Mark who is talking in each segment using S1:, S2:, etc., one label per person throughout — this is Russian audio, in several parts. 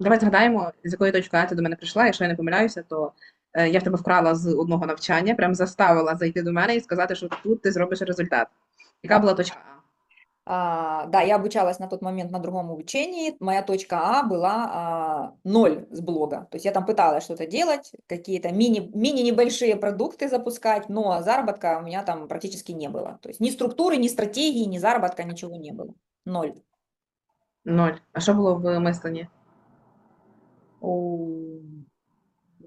S1: Давай згадаємо, з якої точки А ти до мене прийшла. Якщо я не помиляюся, то е, я в тебе вкрала з одного навчання, прям заставила зайти до мене і сказати, що тут ти зробиш результат. Яка була точка А?
S2: А, да, я обучалась на тот момент на другом обучении. Моя точка А была а, ноль с блога. То есть я там пыталась что-то делать, какие-то мини, мини-небольшие продукты запускать, но заработка у меня там практически не было. То есть ни структуры, ни стратегии, ни заработка, ничего не было. Ноль.
S1: Ноль. А що було в мисленні?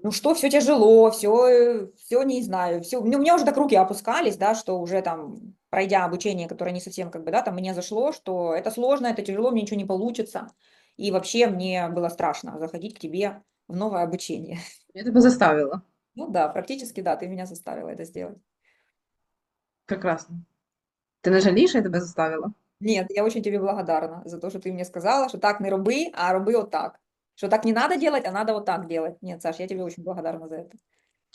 S2: Ну что, все тяжело, все, все не знаю, все, у меня уже так руки опускались, да, что уже там, пройдя обучение, которое не совсем как бы, да, там мне зашло, что это сложно, это тяжело, мне ничего не получится, и вообще мне было страшно заходить к тебе в новое обучение.
S1: Я тебе заставила.
S2: Ну да, практически, да, ты меня заставила это сделать.
S1: Прекрасно. Ти не жалієш, я тебе заставила?
S2: Нет, я очень тебе благодарна за то, что ты мне сказала, что так не роби, а роби вот Что так не надо делать, а надо вот так делать. Нет, Саш, я тебе очень благодарна за это.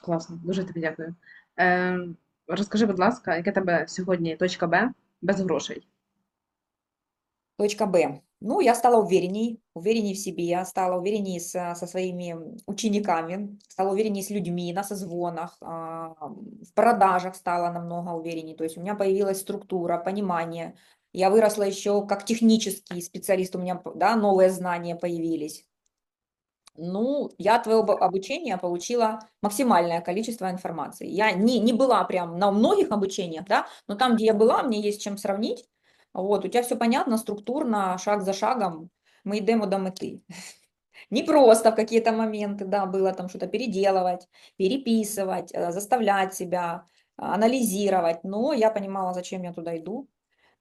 S1: Класно, дуже тобі дякую. Е, розкажи, будь ласка, яке тебе сьогодні точка Б без грошей?
S2: Точка Б. Ну, я стала уверенней, уверенней в себе, я стала уверенней со, со своими учениками, стала уверенней с людьми на созвонах, а, в продажах стала намного уверенней. То есть у меня появилась структура, понимание. Я выросла еще как технический специалист, у меня да, новые знания появились. Ну, я от твоего об- обучения получила максимальное количество информации. Я не, не была прям на многих обучениях, да, но там, где я была, мне есть чем сравнить. Вот, у тебя все понятно, структурно, шаг за шагом, мы идем до меты. Не просто в какие-то моменты, да, было там что-то переделывать, переписывать, э, заставлять себя, а, анализировать, но я понимала, зачем я туда иду.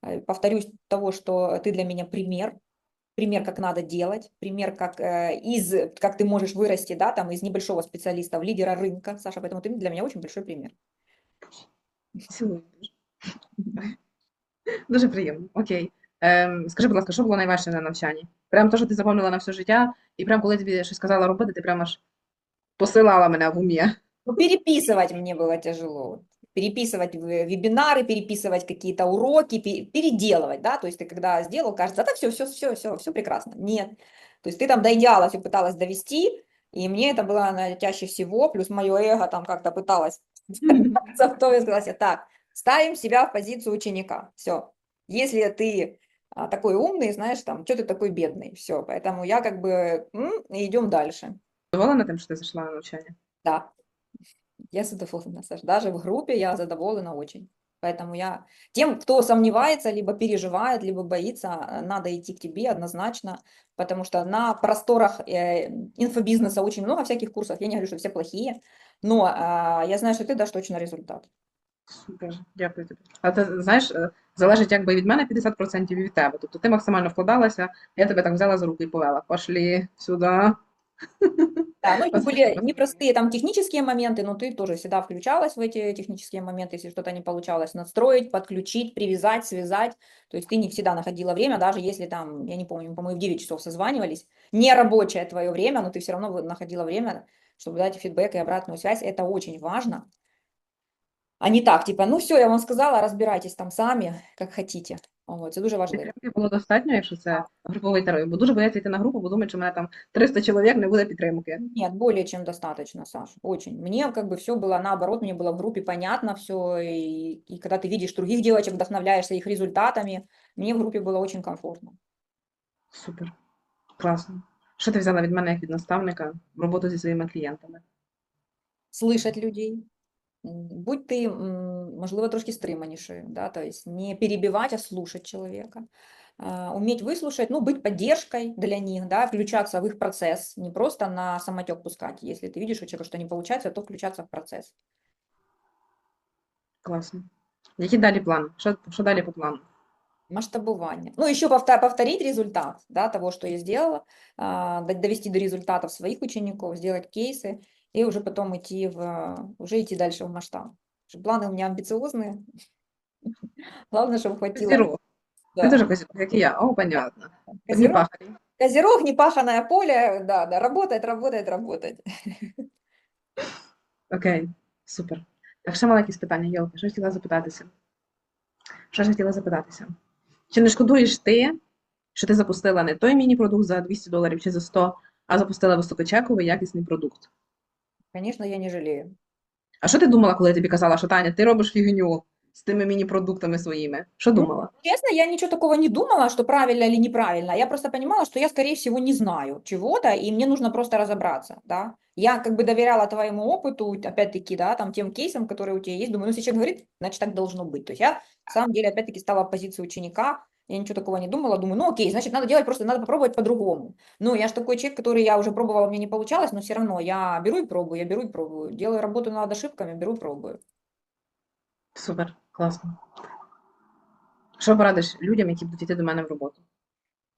S2: Э, Повторюсь того, что ты для меня пример, пример, как надо делать, пример, как э, из, как ты можешь вырасти, да, там из небольшого специалиста в лидера рынка, Саша, поэтому ты для меня очень большой пример.
S1: Цілую дуже. Дуже приємно. Окей. Ем, скажи, будь ласка, що було найважче на навчанні? Прям те, що ти запам'ятала на все життя, і прям коли тобі щось сказала робити, ти прям аж посилала мене в умі.
S2: Ну, переписывать мне было тяжело. Переписывать в- вебинары, переписывать какие-то уроки, пе- переделывать, да, то есть ты когда сделал, кажется, да, все, все, все, все, все прекрасно. Нет. То есть ты там до идеала все пыталась довести, и мне это было наверное, чаще всего, плюс мое эго там как-то пыталось за то себе, так, ставим себя в позицию ученика, все. Если ты а, такой умный, знаешь, там, что ты такой бедный, все, поэтому я как бы, и идем дальше.
S1: Задоволена тим, що ти зайшла на навчання?
S2: Да, я задоволена, Саш. Даже в группе я задоволена очень. Поэтому я тем, кто сомневается, либо переживает, либо боится, э, надо идти к тебе однозначно, потому что на просторах э, инфобизнеса очень много всяких курсов. Я не говорю, что все плохие, но а, я знаю, что ты дашь точно результат.
S1: Супер, дякую тобі. А ти знаєш, е, залежить якби від мене 50% і від тебе. Тобто ти максимально вкладалася, я тебе так взяла за руку і повела. Пошли сюди.
S2: Да, ну, были непростые там технические моменты, но ты тоже всегда включалась в эти технические моменты, если что-то не получалось, настроить, подключить, привязать, связать. То есть ты не всегда находила время, даже если там, я не помню, по-моему, в 9 часов созванивались, не рабочее твое время, но ты все равно находила время, чтобы дать фидбэк и обратную связь. Это очень важно. А не так, типа, ну все, я вам сказала, разбирайтесь там сами, как хотите. Вот, це дуже важливо.
S1: Підтримки було достатньо, якщо це груповий терапевт. Бо дуже бояться йти на групу, бо думають, що в мене там 300 чоловік, не буде підтримки.
S2: Нет, более чем достаточно, Саш, очень. Мне как бы все было наоборот, мне было в группе понятно все, и, и когда ты видишь других девочек, вдохновляешься их результатами, мне в группе было очень комфортно.
S1: Супер. Класно. Що ти взяла від мене як від наставника в роботу зі своїми клієнтами?
S2: Слышать людей, м, будь ти, м, можливо, трошки стриманішою, да, то есть не перебивать, а слушать человека, а, уметь выслушать, ну, быть поддержкой для них, да, включаться в их процесс, не просто на самотек пускать. Если ты видишь у человека, что не получается, то включаться в процесс.
S1: Класно. Який далі план? Що, що далі по плану?
S2: Масштабование. Ну, еще повторить результат да, того, что я сделала, а, до- довести до результатов своих учеников, сделать кейсы и уже потом идти в, уже идти дальше в масштаб. Что Планы у меня амбициозные. Главное, чтобы хватило.
S1: Козірог.
S2: Да.
S1: Ти теж козірог, як і я. О, понятно. Одні
S2: Козерог,
S1: пахарі.
S2: козерог, непаханное поле, да, да, работает, работает, работает.
S1: Окей, супер. Так, ще маленькі питання, Йолка, що хотіла запитатися? Що ж хотіла запитатися? Чи не шкодуєш ти, що ти запустила не той міні-продукт за 200 доларів чи за 100, а запустила високочековий якісний продукт.
S2: Конечно, я не жалею.
S1: А що ти думала, коли я тобі казала, що Таня, ти робиш фігню з тими міні-продуктами своїми? Що думала?
S2: Честно, я ничего такого не думала, что правильно или неправильно. Я просто понимала, что я, скорее всего, не знаю чего-то, и мне нужно просто разобраться, да. Я как бы доверяла твоему опыту, опять-таки, да, там, тем кейсам, которые у тебя есть. Думаю, ну, если человек говорит, значит, так должно быть. То есть я, на самом деле, опять-таки, стала в позиции ученика, я ничего такого не думала, думаю, ну, окей, значит, надо делать просто, надо попробовать по-другому. Ну, я же такой человек, который я уже пробовала, мне не получалось, но все равно я беру и пробую, я беру и пробую. Делаю работу над ошибками, беру и пробую.
S1: Супер, класно. Що порадиш людям, які будуть йти до мене в роботу?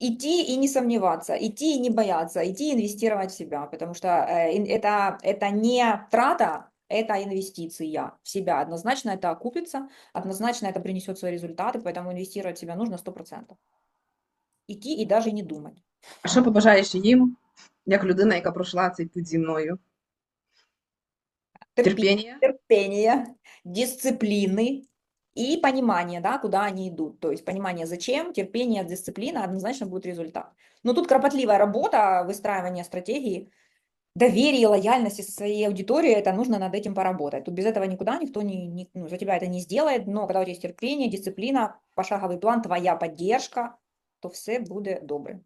S2: Идти и не сомневаться, идти и не бояться, идти и инвестировать в себя, потому что э, это, это не трата, это инвестиция в себя. Однозначно это окупится, однозначно это принесет свои результаты, поэтому инвестировать в себя нужно 100%. Идти и даже не думать.
S1: А що побажаєш їм, як людина, яка пройшла цей путь зі мною?
S2: Терпи-
S1: Терпіння,
S2: терпения, дисциплины и понимание, да, куда они идут. То есть понимание, зачем, терпение, дисциплина, однозначно будет результат. Но тут кропотливая работа, выстраивание стратегии, доверие, лояльности со своей аудиторией, это нужно над этим поработать. Тут без этого никуда никто не, не- ну, за тебя это не сделает, но когда у тебя есть терпение, дисциплина, пошаговый план, твоя поддержка, то все будет добре.